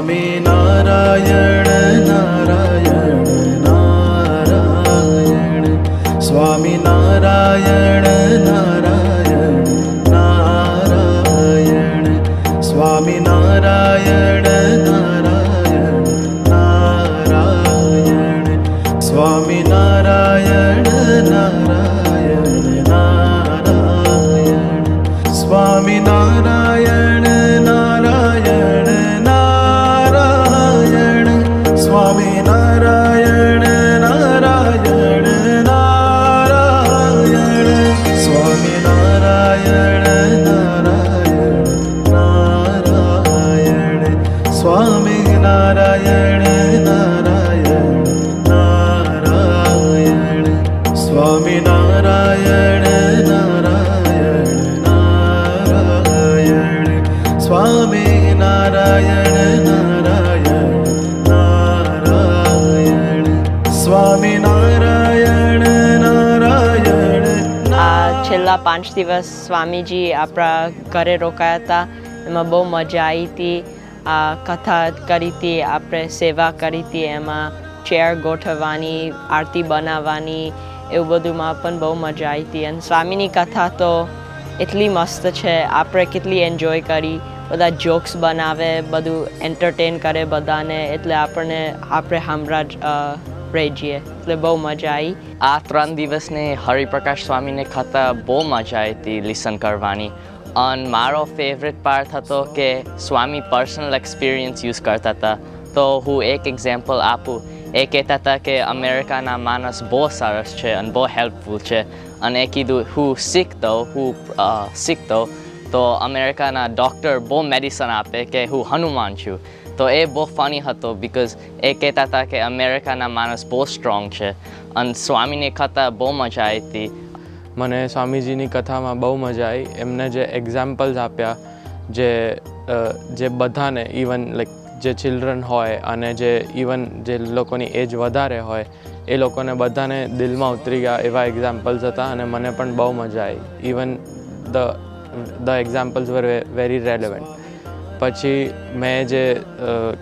स्वामी नारायण তারা છેલ્લા પાંચ દિવસ સ્વામીજી આપણા ઘરે રોકાયા હતા. એમાં બહુ મજા આવી હતી. આ કથા કરી હતી, આપણે સેવા કરી હતી. એમાં ચેર ગોઠવવાની, આરતી બનાવવાની, એવું બધુંમાં પણ બહુ મજા આવી હતી. અને સ્વામીની કથા તો એટલી મસ્ત છે. આપણે કેટલી એન્જોય કરી. બધા જોક્સ બનાવે, બધું એન્ટરટેન કરે બધાને. એટલે આપણને, આપણે હમણાં જ અ, એટલે બહુ મજા આવી આ ત્રણ દિવસને હરિપ્રકાશ સ્વામીને ખાતા બહુ મજા આવી હતી લિસન કરવાની અને મારો ફેવરેટ પાર્ટ હતો કે સ્વામી પર્સનલ એક્સપિરિયન્સ યુઝ કરતા હતા તો હું એક એક્ઝામ્પલ આપું એ કહેતા હતા કે અમેરિકાના માણસ બહુ સરસ છે અને બહુ હેલ્પફુલ છે અને એ કીધું હું શીખતો હું શીખતો તો અમેરિકાના ડૉક્ટર બહુ મેડિસન આપે કે હું હનુમાન છું તો એ બહુ ફની હતો બિકોઝ એ કહેતા હતા કે અમેરિકાના માણસ બહુ સ્ટ્રોંગ છે અને સ્વામીને ખાતા બહુ મજા આવી હતી. મને સ્વામીજીની કથામાં બહુ મજા આવી એમને જે એક્ઝામ્પલ્સ આપ્યા, જે જે બધાને ઇવન લાઈક જે ચિલ્ડ્રન હોય અને જે ઇવન જે લોકોની એજ વધારે હોય, એ લોકોને બધાને દિલમાં ઉતરી ગયા એવા એક્ઝામ્પલ્સ હતા અને મને પણ બહુ મજા આવી even the the examples were very relevant પછી મેં જે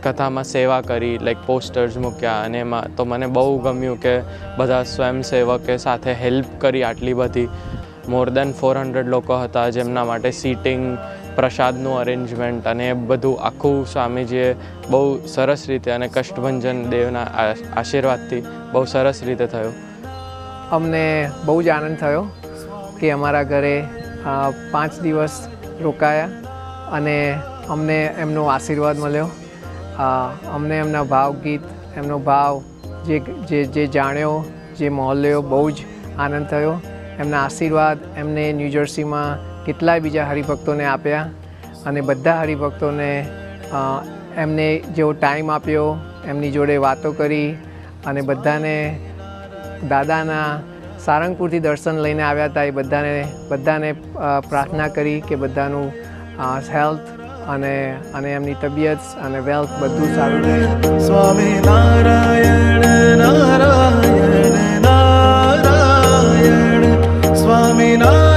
કથામાં સેવા કરી લાઈક પોસ્ટર્સ મૂક્યા અને એમાં તો મને બહુ ગમ્યું કે બધા સ્વયંસેવકે સાથે હેલ્પ કરી આટલી બધી. મોર દેન ફોર હંડ્રેડ લોકો હતા જેમના માટે સીટિંગ પ્રસાદનું અરેન્જમેન્ટ અને એ બધું આખું સ્વામીજીએ બહુ સરસ રીતે અને કષ્ટભંજન દેવના આશીર્વાદથી બહુ સરસ રીતે થયું. અમને બહુ જ આનંદ થયો કે અમારા ઘરે પાંચ દિવસ રોકાયા અને અમને એમનો આશીર્વાદ મળ્યો. અમને એમના ભાવગીત, એમનો ભાવ, જે જે જે જાણ્યો, જે મહોલ્યો બહુ જ આનંદ થયો. એમના આશીર્વાદ એમને ન્યૂજર્સીમાં કેટલાય બીજા હરિભક્તોને આપ્યા અને બધા હરિભક્તોને એમને જેવો ટાઈમ આપ્યો, એમની જોડે વાતો કરી અને બધાને દાદાના સારંગપુરથી દર્શન લઈને આવ્યા હતા. એ બધાને બધાને પ્રાર્થના કરી કે બધાનું હેલ્થ અને અને એમની તબિયત અને વેલ્થ બધું સારું રહે. સ્વામી નારાયણ નારાયણ નારાયણ. સ્વામી નારાયણ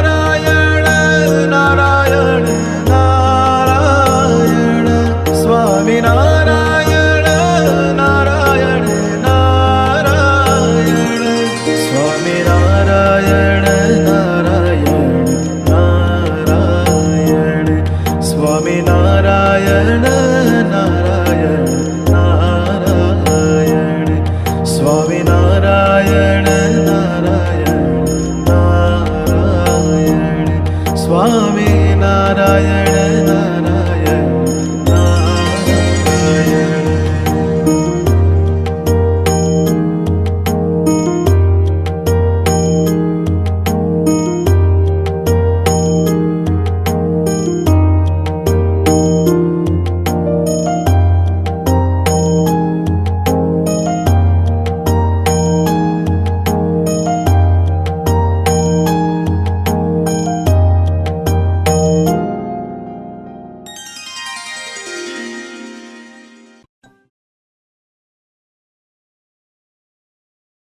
স্বামী নারায়ণ